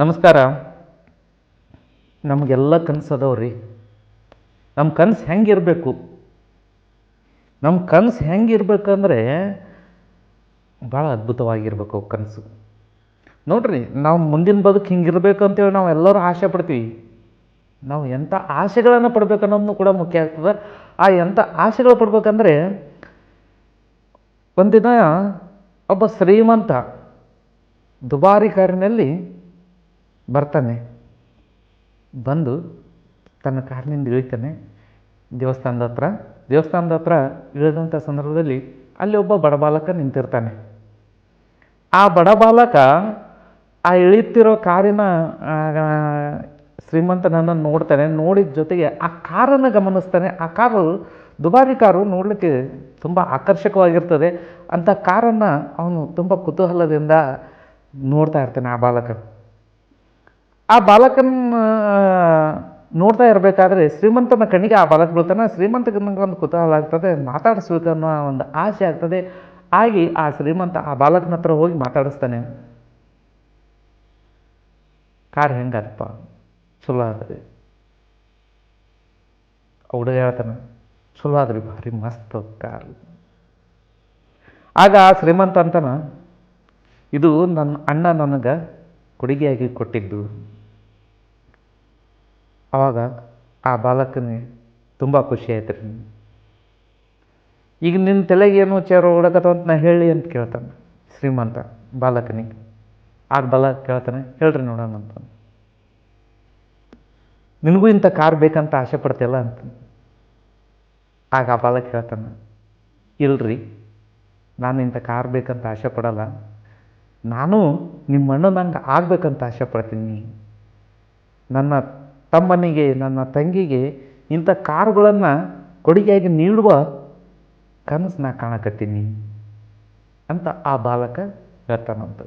ನಮಸ್ಕಾರ. ನಮಗೆಲ್ಲ ಕನಸು ರೀ ನಮ್ಮ ಕನಸು ಹೆಂಗಿರಬೇಕು? ನಮ್ಮ ಕನಸು ಹೆಂಗಿರ್ಬೇಕಂದ್ರೆ ಭಾಳ ಅದ್ಭುತವಾಗಿರ್ಬೇಕು ಕನಸು. ನೋಡ್ರಿ, ನಾವು ಮುಂದಿನ ಬದುಕು ಹಿಂಗಿರ್ಬೇಕು ಅಂತೇಳಿ ನಾವು ಎಲ್ಲರೂ ಆಸೆ ಪಡ್ತೀವಿ. ನಾವು ಎಂಥ ಆಸೆಗಳನ್ನು ಪಡ್ಬೇಕು ಅನ್ನೋದನ್ನು ಕೂಡ ಮುಖ್ಯ ಆಗ್ತದೆ. ಆ ಎಂಥ ಆಸೆಗಳು ಪಡ್ಬೇಕಂದ್ರೆ ಒಂದಿನ ಒಬ್ಬ ಶ್ರೀಮಂತ ದುಬಾರಿ ಕಾರಿನಲ್ಲಿ ಬರ್ತಾನೆ, ಬಂದು ತನ್ನ ಕಾರಿನಿಂದ ಇಳಿತಾನೆ ದೇವಸ್ಥಾನದ ಹತ್ರ. ದೇವಸ್ಥಾನದ ಹತ್ರ ಇಳಿದಂಥ ಸಂದರ್ಭದಲ್ಲಿ ಅಲ್ಲಿ ಒಬ್ಬ ಬಡ ಬಾಲಕ ನಿಂತಿರ್ತಾನೆ. ಆ ಬಡ ಬಾಲಕ ಆ ಇಳಿತಿರೋ ಕಾರಿನ ಶ್ರೀಮಂತನನ್ನು ನೋಡ್ತಾನೆ. ನೋಡಿದ ಜೊತೆಗೆ ಆ ಕಾರನ್ನು ಗಮನಿಸ್ತಾನೆ. ಆ ಕಾರು, ದುಬಾರಿ ಕಾರು ನೋಡಲಿಕ್ಕೆ ತುಂಬ ಆಕರ್ಷಕವಾಗಿರ್ತದೆ. ಅಂಥ ಕಾರನ್ನು ಅವನು ತುಂಬ ಕುತೂಹಲದಿಂದ ನೋಡ್ತಾ ಇರ್ತಾನೆ ಆ ಬಾಲಕ. ಆ ಬಾಲಕನ ನೋಡ್ತಾ ಇರಬೇಕಾದ್ರೆ ಶ್ರೀಮಂತನ ಕಣ್ಣಿಗೆ ಆ ಬಾಲಕ ಬೀಳ್ತಾನೆ. ಶ್ರೀಮಂತ ಒಂದು ಕುತೂಹಲ ಆಗ್ತದೆ, ಮಾತಾಡಿಸ್ಬೇಕು ಅನ್ನೋ ಒಂದು ಆಸೆ ಆಗ್ತದೆ. ಆಗಿ ಆ ಶ್ರೀಮಂತ ಆ ಬಾಲಕನ ಹತ್ರ ಹೋಗಿ ಮಾತಾಡಿಸ್ತಾನೆ. ಕಾರ್ ಹೆಂಗಪ್ಪ ಚಲೋ ಆದ್ರಿ. ಹುಡುಗ ಹೇಳ್ತಾನೆ ಚಲೋ ಆದ್ರಿ ಭಾರಿ ಮಸ್ತ್ ಕಾರ್. ಆಗ ಆ ಶ್ರೀಮಂತ ಅಂತಾನ, ಇದು ನನ್ನ ಅಣ್ಣ ನನಗೆ ಕೊಡುಗೆಯಾಗಿ ಕೊಟ್ಟಿದ್ದು. ಆವಾಗ ಆ ಬಾಲಕನಿಗೆ ತುಂಬ ಖುಷಿ ಆಯ್ತು ರೀ. ಈಗ ನಿನ್ನ ತಲೆಗೆ ಏನು ಚೇರು ಓಡಕತ್ತವ ಅಂತ ನಾ ಹೇಳಿ ಅಂತ ಕೇಳ್ತಾನೆ ಶ್ರೀಮಂತ ಬಾಲಕನಿಗೆ. ಆಗ ಬಾಲಕ ಕೇಳ್ತಾನೆ, ಹೇಳ್ರಿ ನೋಡೋಣ ಅಂತ ನಿನಗೂ ಇಂಥ ಕಾರ್ ಬೇಕಂತ ಆಸೆ ಪಡ್ತಿಲ್ಲ ಅಂತ ಆಗ ಆ ಬಾಲಕ ಹೇಳ್ತಾನೆ, ಇಲ್ರಿ, ನಾನು ಇಂಥ ಕಾರ್ ಬೇಕಂತ ಆಸೆ ಪಡಲ್ಲ. ನಾನು ನಿಮ್ಮ ಅಣ್ಣನಂಗೆ ಆಗ್ಬೇಕಂತ ಆಸೆ ಪಡ್ತೀನಿ. ನನ್ನ ತಮ್ಮನಿಗೆ, ನನ್ನ ತಂಗಿಗೆ ಇಂಥ ಕಾರುಗಳನ್ನು ಕೊಡುಗೆಯಾಗಿ ನೀಡುವ ಕನಸು ಕಾಣಕತ್ತೀನಿ ಅಂತ ಆ ಬಾಲಕ ಹೇಳ್ತಾನಂತ.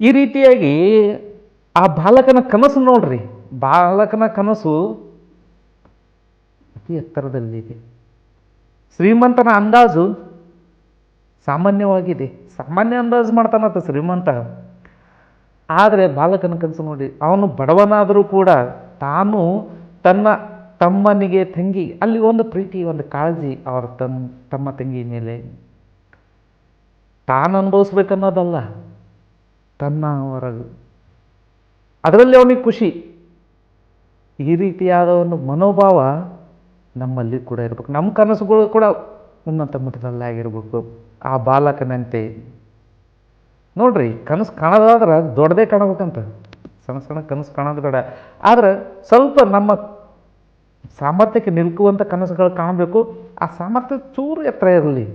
ಈ ರೀತಿಯಾಗಿ ಆ ಬಾಲಕನ ಕನಸು ನೋಡ್ರಿ. ಬಾಲಕನ ಕನಸು ಅತಿ ಎತ್ತರದಲ್ಲಿದೆ. ಶ್ರೀಮಂತನ ಅಂದಾಜು ಸಾಮಾನ್ಯವಾಗಿದೆ. ಸಾಮಾನ್ಯ ಅಂದಾಜು ಮಾಡ್ತಾನಂತ ಶ್ರೀಮಂತ. ಆದರೆ ಬಾಲಕನ ಕನಸು ನೋಡಿ, ಅವನು ಬಡವನಾದರೂ ಕೂಡ ತಾನು ತನ್ನ ತಮ್ಮನಿಗೆ ತಂಗಿ, ಅಲ್ಲಿ ಒಂದು ಪ್ರೀತಿ, ಒಂದು ಕಾಳಜಿ ಅವರ ತನ್, ತಮ್ಮ ತಂಗಿ ಮೇಲೆ. ತಾನು ಅನುಭವಿಸ್ಬೇಕನ್ನೋದಲ್ಲ, ತನ್ನ ಅವರ. ಅದರಲ್ಲಿ ಅವನಿಗೆ ಖುಷಿ. ಈ ರೀತಿಯಾದ ಒಂದು ಮನೋಭಾವ ನಮ್ಮಲ್ಲಿ ಕೂಡ ಇರಬೇಕು. ನಮ್ಮ ಕನಸುಗಳು ಕೂಡ ಉನ್ನತ ಮಟ್ಟದಲ್ಲಿ ಆಗಿರ್ಬೇಕು ಆ ಬಾಲಕನಂತೆ. ನೋಡ್ರಿ, ಕನಸು ಕಾಣೋದಾದ್ರೆ ದೊಡ್ಡದೇ ಕಾಣಬೇಕಂತ. ಸಣ್ಣ ಸಣ್ಣ ಕನಸು ಕಾಣೋದು ಬೇಡ. ಆದರೆ ಸ್ವಲ್ಪ ನಮ್ಮ ಸಾಮರ್ಥ್ಯಕ್ಕೆ ನಿಲ್ಕುವಂಥ ಕನಸುಗಳು ಕಾಣಬೇಕು. ಆ ಸಾಮರ್ಥ್ಯ ಚೂರು ಎತ್ತರ ಇರಲಿ.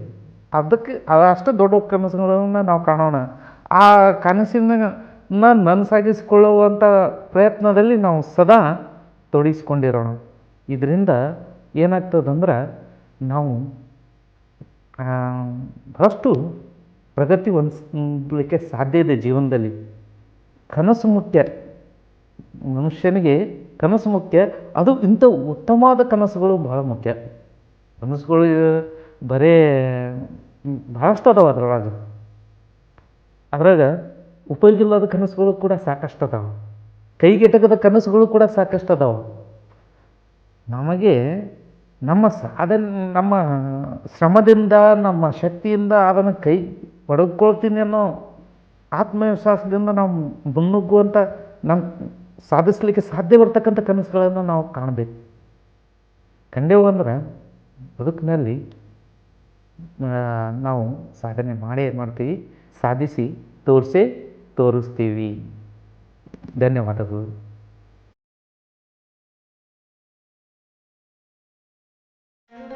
ಅದಕ್ಕೆ ಅಷ್ಟು ದೊಡ್ಡ ಕನಸುಗಳನ್ನು ನಾವು ಕಾಣೋಣ. ಆ ಕನಸಿನ ನನಸಾಗಿಸಿಕೊಳ್ಳುವಂಥ ಪ್ರಯತ್ನದಲ್ಲಿ ನಾವು ಸದಾ ತೊಡಗಿಸ್ಕೊಂಡಿರೋಣ. ಇದರಿಂದ ಏನಾಗ್ತದಂದ್ರೆ ನಾವು ಬಹಳಷ್ಟು ಪ್ರಗತಿ ಹೊಂದಲಿಕ್ಕೆ ಸಾಧ್ಯ ಇದೆ ಜೀವನದಲ್ಲಿ. ಕನಸು ಮುಖ್ಯ. ಮನುಷ್ಯನಿಗೆ ಕನಸು ಮುಖ್ಯ. ಅದು ಇಂಥ ಉತ್ತಮವಾದ ಕನಸುಗಳು ಬಹಳ ಮುಖ್ಯ. ಕನಸುಗಳು ಬರೇ ಭಾಳಷ್ಟು ಅದಾವ ಅದ್ರೊಳಗೆ. ಅದ್ರಾಗ ಉಪಯೋಗ ಇಲ್ಲದ ಕನಸುಗಳು ಕೂಡ ಸಾಕಷ್ಟು ಅದಾವ. ಕೈಗೆಟಕದ ಕನಸುಗಳು ಕೂಡ ಸಾಕಷ್ಟು ಅದಾವ. ನಮಗೆ ನಮ್ಮ ಸಾಧನೆ, ನಮ್ಮ ಶ್ರಮದಿಂದ, ನಮ್ಮ ಶಕ್ತಿಯಿಂದ ಅದನ್ನು ಕೈ ಪಡೆದುಕೊಳ್ತೀನಿ ಅನ್ನೋ ಆತ್ಮವಿಶ್ವಾಸದಿಂದ ನಾವು ಮುನ್ನುಗ್ಗುವಂಥ ನಮ್ಮ ಸಾಧಿಸಲಿಕ್ಕೆ ಸಾಧ್ಯವಿರ್ತಕ್ಕಂಥ ಕನಸುಗಳನ್ನು ನಾವು ಕಾಣಬೇಕು. ಕಂಡೆವು ಅಂದ್ರೆ ಬದುಕಿನಲ್ಲಿ ನಾವು ಸಾಧನೆ ಮಾಡೇ ಮಾಡ್ತೀವಿ? ಸಾಧಿಸಿ ತೋರಿಸೇ ತೋರಿಸ್ತೀವಿ. ಧನ್ಯವಾದಗಳು.